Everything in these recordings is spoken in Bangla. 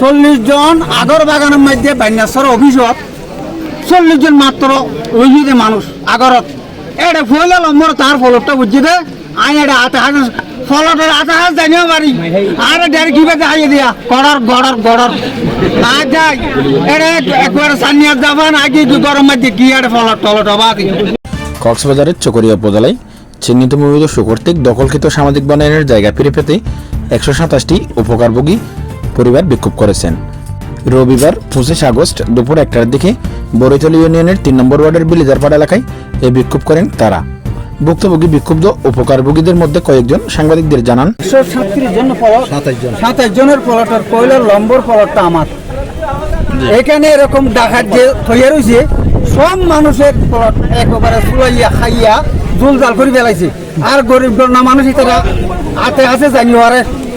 চল্লিশ জন আগর বাগানের মধ্যে বান্যাসর অভিযোগ চল্লিশ জন মাত্র রুজিতে মানুষ আগরত। এটা ফুলে লম্বর তার ফলটা বুঝছি দে। আই এটা হাতে হাতে ফলটের হাতে হাত জানিও পারি আর দেড় কিবা দেখাই দিয়া। গড়র গড়র গড়র। আর যাই। এটা একবার সানিয়ার যাবান আগে গরম মধ্যে কি এটা ফলট টলট বাকি কক্সবাজারের চকরিয়া উপজেলায় চিহ্নিত মূলত কর্তৃক দখলকৃত সামাজিক বনায়নের জায়গা ফিরে পেতে একশো সাতাশটি উপকারভোগী পরিবার বিক্ষোভ করেছেন। রবিবার পঁচিশ আগস্ট দুপুর একটার দিকে বরিতল ইউনিয়নের তিন নম্বর ওয়ার্ডের বিলিজারপাড়া এলাকায় এই বিক্ষোভ করেন তারা। ভুক্তভোগী বিক্ষুব্ধ উপকারভোগীদের মধ্যে কয়েকজন সাংবাদিকদের জানান সাতাশ জনের ফলটার কয়লার লম্বর ফলটটা আমার। এখানে এরকম ডাকাত যে থইয়া রয়েছে সব মানুষের একেবারে চুলাইয়া খাইয়া জুল জাল করে বেলাইছে আর গরিব না মানুষ ইতারা হাতে আছে জানি আরে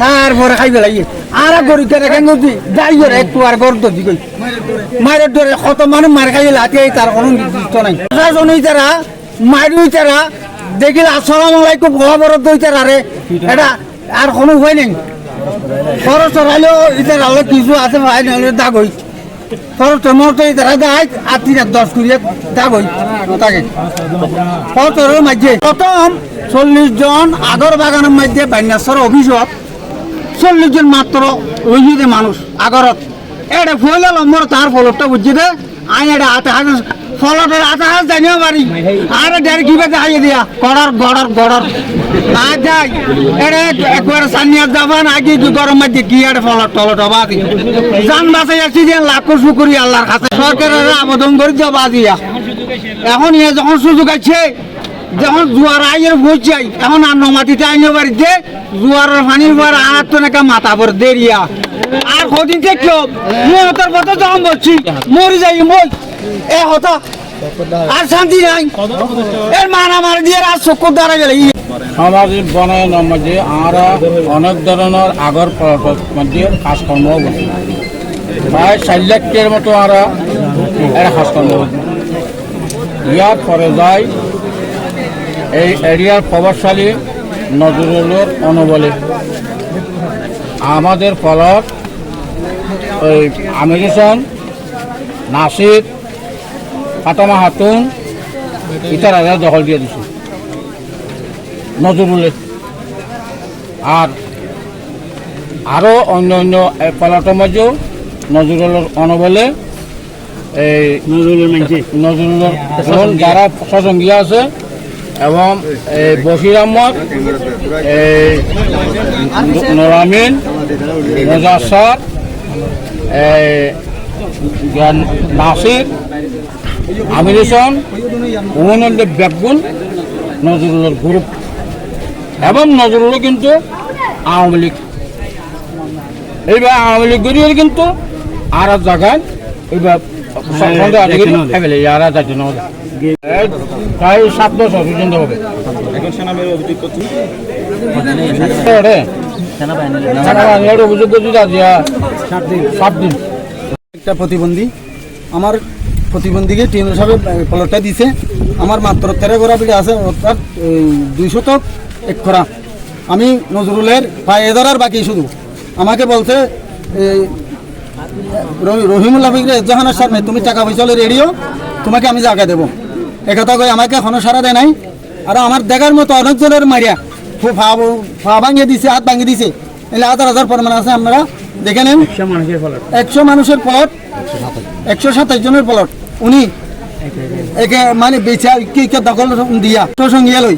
তারপরে খাই বেলাইয়ে আর গরিবকে রেখে গতি যাই রে একটু আর গর দর্জি কই মায়ের ধরে কত মানুষ মার খাই লাতি তার কোনো নির্দিষ্ট নাই। প্রশাসন হইতারা মারি হইতারা দেখিলে, আসসালাম আলাইকুম খবর দইতারা রে এটা আর কোনো উপায় নেই। খরচ চড়াইলেও এটা রালে কিছু আছে, ভাই, নাহলে দাগ হই খরচ মতো এটা দায় আর তিন আর দশ কুড়ি দাগ হই তাকে। খরচ মাঝে প্রথম চল্লিশ জন আগর বাগানের মধ্যে বান্যাসর অভিযোগ চল্লিশ জন মাত্র রুজিতে মানুষ আগরত। এটা ফুলে লম্বর তার ফলটা বুঝছি দে। আই এটা হাতে হাতে ফলটের হাতে হাত জানিও পারি। আর দেড় কিবা দেখাই দিয়া? গড়র গড়র গড়র। আর যাই। এটা একবার সানিয়ার যাবান, আগে কি গরম মধ্যে কি এটা ফলট টলট বাকি জান বাসাই আসছি যে লাখো শুকুরি আল্লাহর কাছে সরকারের আবেদন করে বাদিয়া এখন ইয়ে যখন সুযোগ আছে যখন জোয়ার আইয়ের ভোজ যাই, এখন আর নমাটিতে আইনে বাড়িতে জোয়ারের পানির পর আর তো নাকা মাথা পর দেরিয়া। আর কদিন থেকে মহতার পথে যখন বলছি, মরি যাই মই এ হতা, আর শান্তি নাই। এর আমার দিয়ে আর চকুর দ্বারা গেলে সামাজিক বনায়নের মধ্যে আমরা অনেক ধরনের আগর মধ্যে কাজকর্ম করছি প্রায় চার লাখের মতো আমরা এটা কাজকর্ম ইয়ার পরে যাই এই এরিয়ার প্রভাবশালী নজরুলের অনুবলে। আমাদের ফলত ওই আমির হোসেন নাসির ফাতামা হাতুন ইতারা দখল দিয়ে দিছে। নজরুলের। আর আরও অন্য অন্য পলাটের মধ্যেও নজরুলের অনবলে এই নজরুলের নজরুলের যারা সসঙ্গী আছে এবং এই বশির আহমদ এই নোরামিন মোজাসার এই নাসির আমির হোসেন উমনুল্লাহ বেগুন নজরুলের গ্রুপ। এবং নজরুলও কিন্তু আওয়ামী লীগ। এইবার আওয়ামী লীগ গড়িয়ে কিন্তু আর এক জায়গায় এইবার আছে আর যাচ্ছে না প্রায় সাত বছর পর্যন্ত হবে। এরে, সেনাবাহিনীর অভিযোগ করছি সাত দিন একটা প্রতিবন্ধী আমার প্রতিবন্ধীকে টিম হিসাবে প্লটটা দিছে। আমার মাত্র তেরো ঘোড়া বিড়ে আছে অর্থাৎ দুই শতক এক খরা আমি নজরুলের পায়ে ধরার বাকি শুধু। আমাকে বলছে রহিমুল্লাহ ফিকরে জাহানের সামনে তুমি টাকা পয়সা হলে রেডিও তোমাকে আমি জায়গা দেবো। একথা কই আমাকে এখনও সারা দেয় নাই। আর আমার দেখার মতো অনেকজনের মারিয়া। ফা ফা ভাঙিয়ে দিছে হাত ভাঙিয়ে দিছে। এলে হাজার হাজার পরিমাণ আছে আপনারা দেখে নেন। একশো মানুষের প্লট একশো সাতাশ জনের প্লট উনি একে মানে বেচা কি কে দখল দিয়া তো সঙ্গিয়া লই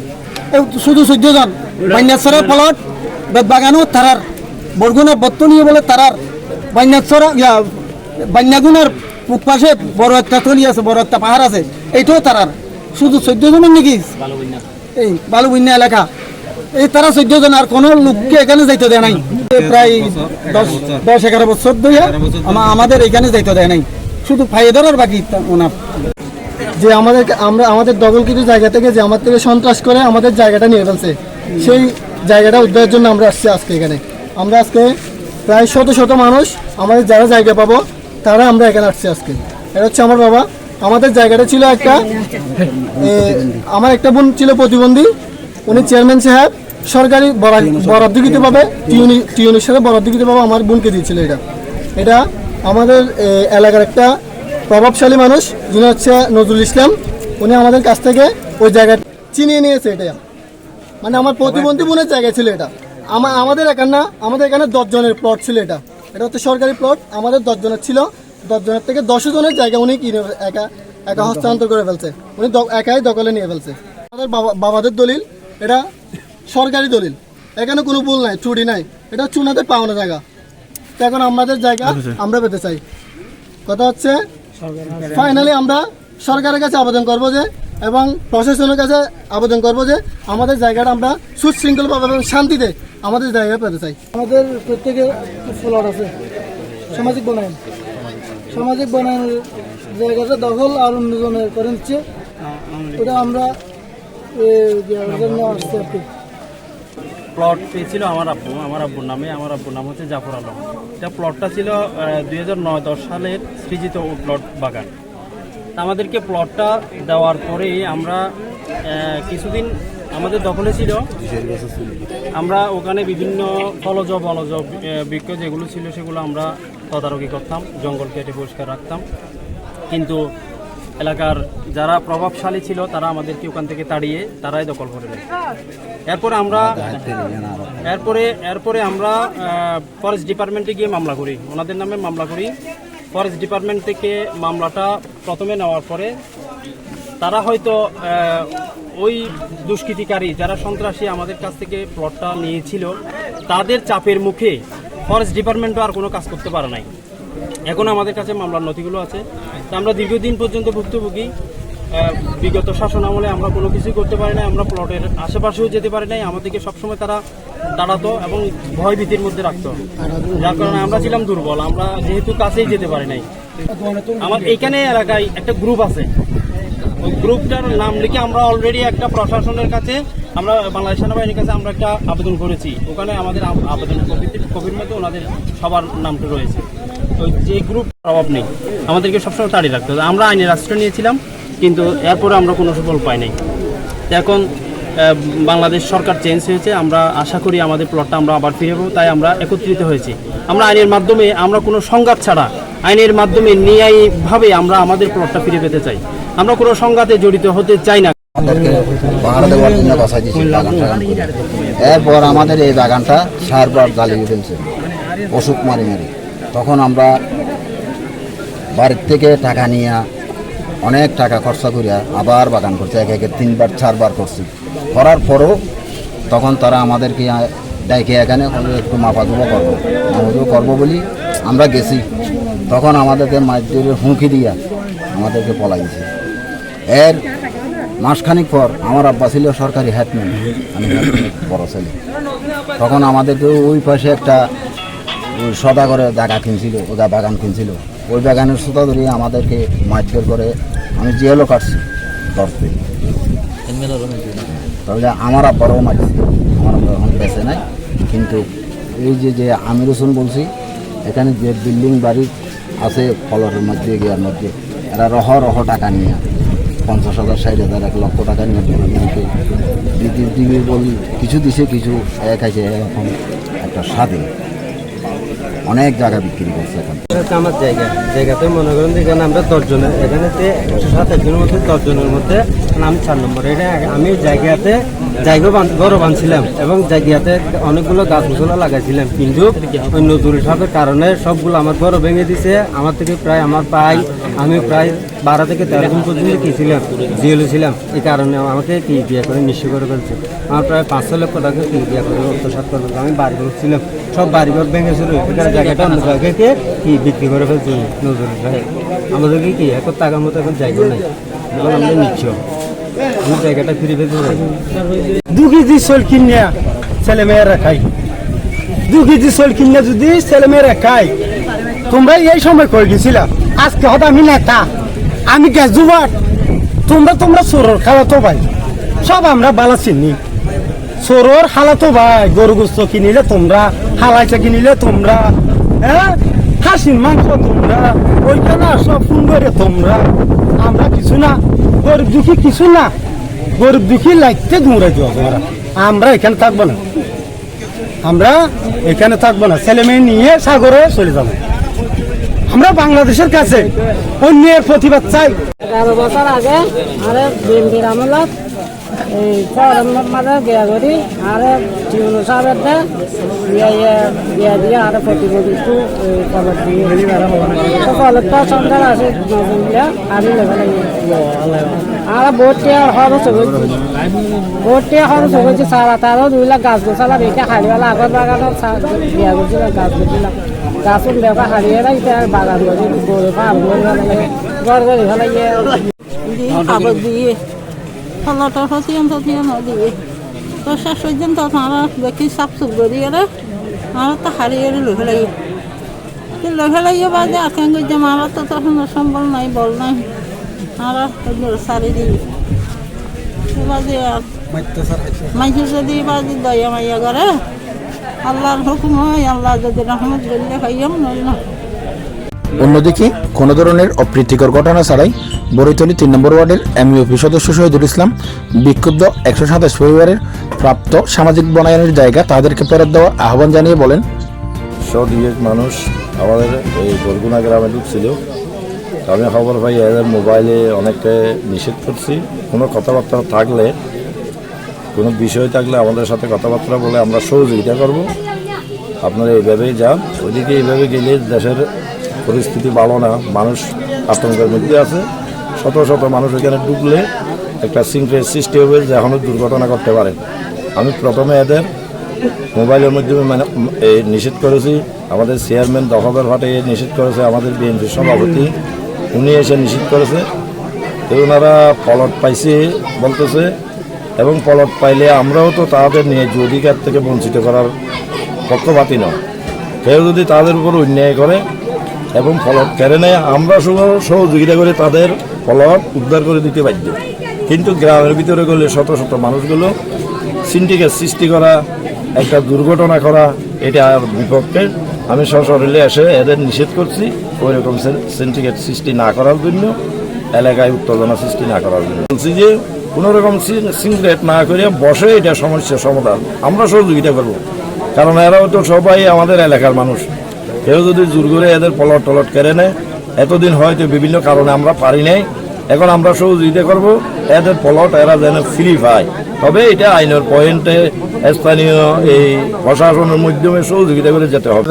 শুধু চোদ্দ জন বান্যাশ্বরের প্লট বাগানো তারার বরগুনা বত্তনীয় বলে তারার বান্যাশ্বর ইয়া বান্যাগুনের পূব পাশে বড় একটা তলি আছে, বড় একটা পাহাড় আছে, এইটাও তারার। শুধু চোদ্দ জনের নাকি? এই বালুবন্যা এলাকা। এই তারা চোদ্দ জন, আর কোনো লোককে এখানে যাইতে দেয় নাই। প্রায় দশ দশ, এগারো বছর ধরে আমা- আমাদের এখানে যাইতে দেয় নাই। শুধু ফাইয়ে ধরার বাকি ওনার। যে আমাদের আমরা আমাদের দখলকৃত জায়গা থেকে যে আমার থেকে সন্ত্রাস করে আমাদের জায়গাটা নিয়ে ফেলছে, সেই জায়গাটা উদ্ধারের জন্য আমরা আসছি আজকে এখানে। আমরা আজকে প্রায় শত শত মানুষ আমাদের যারা জায়গা পাবো তারা আমরা এখানে আসছি আজকে। এটা হচ্ছে আমার বাবা। আমাদের জায়গাটা ছিল একটা আমার একটা বোন ছিল প্রতিবন্ধী। উনি চেয়ারম্যান সাহেব, সরকারি বরাদ- বরাদ্দকৃতভাবে টিউনি টিউনির সাথে বরাদ্দকৃতভাবে আমার বোনকে দিয়েছিল এটা। এটা আমাদের এলাকার একটা প্রভাবশালী মানুষ, যিনি হচ্ছে নজরুল ইসলাম। উনি আমাদের কাছ থেকে ওই জায়গা চিনিয়ে নিয়েছে এটা। মানে আমার প্রতিবন্ধী বোনের জায়গা ছিল এটা। আমা- আমাদের এখানে না, আমাদের এখানে দশজনের প্লট ছিল এটা। এটা হচ্ছে সরকারি প্লট আমাদের দশ জনের ছিল। দশ জনের থেকে দশ জনের জায়গা উনি কিনে একা একা হস্তান্তর করে ফেলছে। উনি একাই দখলে নিয়ে ফেলছে। আমাদের বাবা বাবাদের দলিল এটা সরকারি দলিল। এখানে কোনো ভুল নাই ত্রুটি নাই। এটা চুনাতে পাওনা জায়গা। তো এখন আমাদের জায়গা আমরা পেতে চাই। কথা হচ্ছে ফাইনালি আমরা সরকারের কাছে আবেদন করব যে এবং প্রশাসনের কাছে আবেদন করব যে আমাদের জায়গাটা আমরা সুশৃঙ্খলভাবে এবং শান্তিতে আমাদের জায়গা পেতে চাই। আমাদের প্রত্যেকে ফ্লোর আছে। সামাজিক বনায়ন। সামাজিক বনায়নের জায়গাটা দখল আর অন্যজনের করে নিচ্ছে। ওটা আমরা জন্য আসছি আর কি। প্লট পেয়েছিল আমার আব্বু আমার আব্বুর নামে আমার আব্বুর নাম হচ্ছে জাফর আলম। এটা প্লটটা ছিল দুই হাজার নয় দশ সালের সৃজিত প্লট বাগান। আমাদেরকে প্লটটা দেওয়ার পরেই আমরা কিছুদিন আমাদের দখলে ছিল। আমরা ওখানে বিভিন্ন ফলজ বনজ বৃক্ষ যেগুলো ছিল সেগুলো আমরা তদারকি করতাম, জঙ্গল কেটে পরিষ্কার রাখতাম। কিন্তু এলাকার যারা প্রভাবশালী ছিল, তারা আমাদেরকে ওখান থেকে তাড়িয়ে তারাই দখল করে দেয় এরপরে আমরা এরপরে এরপরে আমরা ফরেস্ট ডিপার্টমেন্টে গিয়ে মামলা করি। ওনাদের নামে মামলা করি। ফরেস্ট ডিপার্টমেন্ট থেকে মামলাটা প্রথমে নেওয়ার পরে তারা হয়তো ওই দুষ্কৃতিকারী যারা সন্ত্রাসী আমাদের কাছ থেকে প্লটটা নিয়েছিল, তাদের চাপের মুখে ফরেস্ট ডিপার্টমেন্টও আর কোনো কাজ করতে পারে নাই। এখন আমাদের কাছে মামলার নথিগুলো আছে। তা আমরা দীর্ঘদিন পর্যন্ত ভুক্তভোগী। বিগত শাসন আমলে আমরা কোনো কিছুই করতে পারি নাই, আমরা প্লটের আশেপাশেও যেতে পারি নাই। আমাদেরকে সবসময় তারা দাঁড়াতো এবং ভয় ভীতির মধ্যে রাখতো। যার কারণে আমরা ছিলাম দুর্বল, আমরা যেহেতু কাছেই যেতে পারি নাই। আমার এইখানে এলাকায় একটা গ্রুপ আছে। গ্রুপটার নাম লিখে আমরা অলরেডি একটা প্রশাসনের কাছে, আমরা বাংলাদেশ সেনাবাহিনীর কাছে আমরা একটা আবেদন করেছি। ওখানে আমাদের আবেদন কপির মধ্যে ওনাদের সবার নামটা রয়েছে। তো যে গ্রুপ অভাব নেই। আমাদেরকে সবসময় তাড়িয়ে রাখতে হবে। আমরা আইনের আশ্রয় নিয়েছিলাম, কিন্তু এরপরে আমরা কোনো সুফল পাই নাই। এখন বাংলাদেশ সরকার চেঞ্জ হয়েছে। আমরা আশা করি আমাদের প্লটটা আমরা আবার ফিরে পাবো। তাই আমরা একত্রিত হয়েছি। আমরা আইনের মাধ্যমে আমরা কোনো সংঘাত ছাড়া, আইনের মাধ্যমে ন্যায়ভাবে আমরা আমাদের প্লটটা ফিরে পেতে চাই। আমরা কোনো সংঘাতে জড়িত হতে চাই না। এরপর আমাদের এই বাগানটা সারবার জ্বালিয়ে ফেলছে, অসুখ মারি মারি। তখন আমরা বাড়ির থেকে টাকা নিয়ে অনেক টাকা খরচা করিয়া আবার বাগান করছে, এক একে তিনবার, চারবার করছি। করার পরও তখন তারা আমাদেরকে ডাইকে এখানে একটু মাপাজুবো করব মাপাজুবো করব বলি আমরা গেছি। তখন আমাদেরকে মাইজুরের হুঁকি দিয়া আমাদেরকে পলাইছে এর মাসখানিক পর আমার আব্বা ছিল সরকারি হ্যাটম্যান আমি বড় ছেলে। তখন আমাদেরকে ওই পাশে একটা ওই সদাগরে জায়গা কিনছিল ওদা বাগান কিনছিল। ওই বাগানের সুতা ধরে আমাদেরকে মারধর করে আমি জেলও কাটছি, ধরতে। তাহলে আমার আব্বারও মারছে, আমার আব্বা এখন বেঁচে নাই। কিন্তু এই যে যে আমির হোসেন বলছি, এখানে যে বিল্ডিং বাড়ি আছে ফলরের মধ্যে, গিয়ার মধ্যে, এরা রহ রহ টাকা নিয়ে। পঞ্চাশ হাজার, ষাট হাজার, এক লক্ষ টাকা নিয়ে দিবি বলি, কিছু দিছে, কিছু এক আছে, এখন একটা স্বাধীন। অনেক জায়গা বিক্রি করছে এখন। আমার জায়গা। জায়গাতে মনে করেন যে এখানে আমরা দশজনের এখানে একশো সাতাশজনের মধ্যে দশজনের মধ্যে আমি চার নম্বর। এটা আমি জায়গাতে জায়গা ঘরও বানছিলাম এবং জায়গাতে অনেকগুলো গাছ মশলা লাগাইছিলাম। কিন্তু নজরুল সাহেবের কারণে সবগুলো আমার ঘরও ভেঙে দিছে। আমার থেকে প্রায় আমার প্রায় আমি প্রায় বারো থেকে তেরো দিন পর্যন্ত কি ছিলাম জেলে ছিলাম, এই কারণে আমাকে কি বিয়ে করে নিশ্চয় করে ফেলছে। আমার প্রায় পাঁচশো লক্ষ টাকা কি বিয়ে করে অত্যাচার করে। আমি বাড়ি ঘর ছিলাম। সব বাড়ি ঘর ভেঙেছিল এখানে জায়গাটা অন্য জায়গাকে কি বিক্রি করে ফেলছে, নজরুল সাহেব? আমাদেরকে কি এখন টাকার মতো এখন জায়গা নাই? এখন আমরা নিচ্ছ। আমি জায়গাটা ফিরে পেতে চাই। দু কেজি সোল কিনিয়া ছেলে মেয়েরা খাই দু কেজি সোল কিনিয়া যদি ছেলে মেয়েরা খাই তোমরা এই সময় কই গেছিলা? আজকে হয়তো আমি নেতা আমি গ্যাজুয়াট তোমরা তোমরা সরোর খাওয়া তো ভাই, সব আমরা বালা চিনি। সরোর হালা তো ভাই, গরু গোস্ত কিনিলে তোমরা হালাইচা কিনিলে তোমরা হ্যাঁ? খাসির মাংস তোমরা, ওইখানে সব সুন্দরে তোমরা। আমরা কিছু না, গরিব দুঃখী কিছু না। গরিব দুঃখী লাইতে দৌড়াই দেওয়া তোমরা। আমরা এখানে থাকব না। আমরা এখানে থাকব না। ছেলে মেয়ে নিয়ে সাগরে চলে যাব। আমরা বাংলাদেশের কাছে অন্যের প্রতিবাদ চাই। এগারো বছর আগে আরে বিএনপির আমলত এই ফরেনের মাঝে বিয়া করি, আরে টিউনো সাহেবের বিয়া দিয়ে আরে কলেজ আছে নতুন বিয়া আমি লেগে আর টিয়া খরচ হয়েছে টিয়া খরচ হয়েছে সারা তারও দুই লাখ গাছ গোছালা রেখে হারিওয়ালা আগর বাগানত বিয়া করছিলাম গাছ করছিলাম গাছুন বেপা হারিয়ে রাখতে আর বাগান করে গরু ফেলে ঘর করে ফেলে দিয়ে খাবার দিয়ে। ফলটা ফসিয়ান ফসিয়ান দিয়ে। তো শেষ পর্যন্ত তারা দেখি সাপ সুপ করিয়ে আমার তো হারিয়ে লোহে লাগে লোহে লাগিয়ে বাজে আকান করছে আমার তো তখন সম্বল নাই বল নাই আর সারি দিই বাজে আর মাইছে যদি বাজে দয়া মাইয়া করে আল্লাহর হুকুম হয় আল্লাহ যদি রহমত করলে খাইয়াম নইল না। অন্যদিকে কোনো ধরনের অপ্রীতিকর ঘটনা ছাড়াই বরিতলি তিন নম্বর ওয়ার্ডের এমইউপি সদস্য শহীদুল ইসলাম বিক্ষুব্ধ একশো সাতাশ পরিবারের প্রাপ্ত সামাজিক বনায়নের জায়গা তাদেরকে ফেরত দেওয়ার আহ্বান জানিয়ে বলেন। মানুষ আমাদের এই বরগুনা গ্রামে ঢুকছিল। আমি খবর পাই এদের মোবাইলে অনেককে নিষেধ করছি। কোনো কথাবার্তা থাকলে কোনো বিষয় থাকলে আমাদের সাথে কথাবার্তা বলে আমরা সহযোগিতা করব। আপনারা এইভাবেই যান। ওইদিকে এইভাবে গেলে দেশের পরিস্থিতি ভালো না। মানুষ আতঙ্কের মধ্যে আছে। শত শত মানুষ এখানে ঢুকলে একটা সিনক্রেট সৃষ্টি হবে যে এখনও দুর্ঘটনা করতে পারে। আমি প্রথমে এদের মোবাইলের মাধ্যমে মানে নিষেধ করেছি। আমাদের চেয়ারম্যান দখলের ভাটে নিষেধ করেছে। আমাদের বিএনপি সভাপতি, উনি এসে নিষেধ করেছে। তো ওনারা পলট পাইছে বলতেছে এবং পলট পাইলে আমরাও তো তাদের নিয়ে অধিকার থেকে বঞ্চিত করার পক্ষপাতি নয় কেউ যদি তাদের উপর অন্যায় করে এবং ফলট কেড়ে নেয়, আমরা সহযোগিতা করে তাদের ফলট উদ্ধার করে দিতে বাধ্য। কিন্তু গ্রামের ভিতরে গেলে শত শত মানুষগুলো সিন্ডিকেট সৃষ্টি করা, একটা দুর্ঘটনা করা, এটা আর বিপক্ষে আমি সশরীরে এসে এদের নিষেধ করছি ওই রকম সিন্ডিকেট সৃষ্টি না করার জন্য, এলাকায় উত্তেজনা সৃষ্টি না করার জন্য। বলছি যে কোনো রকম সিগারেট না করে বসে এটা সমস্যার সমাধান। আমরা সহযোগিতা করব। কারণ এরাও তো সবাই আমাদের এলাকার মানুষ। কেউ যদি জোর করে এদের পলট টলট কেড়ে নেয় এতদিন হয়তো বিভিন্ন কারণে আমরা পারি নাই। এখন আমরা সহযোগিতা করব এদের পলট এরা যেন ফ্রি পায়। তবে এটা আইনের পয়েন্টে স্থানীয় এই প্রশাসনের মাধ্যমে সহযোগিতা করে যেতে হবে।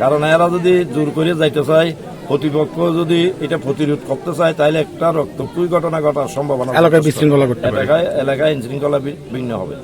কারণ এরা যদি জোর করে যাইতে চায় প্রতিপক্ষ যদি এটা প্রতিরোধ করতে চায় তাহলে একটা রক্তপুই ঘটনা ঘটার সম্ভাবনা এলাকায় বিশৃঙ্খলা এলাকায় এলাকায় বিঘ্ন হবে।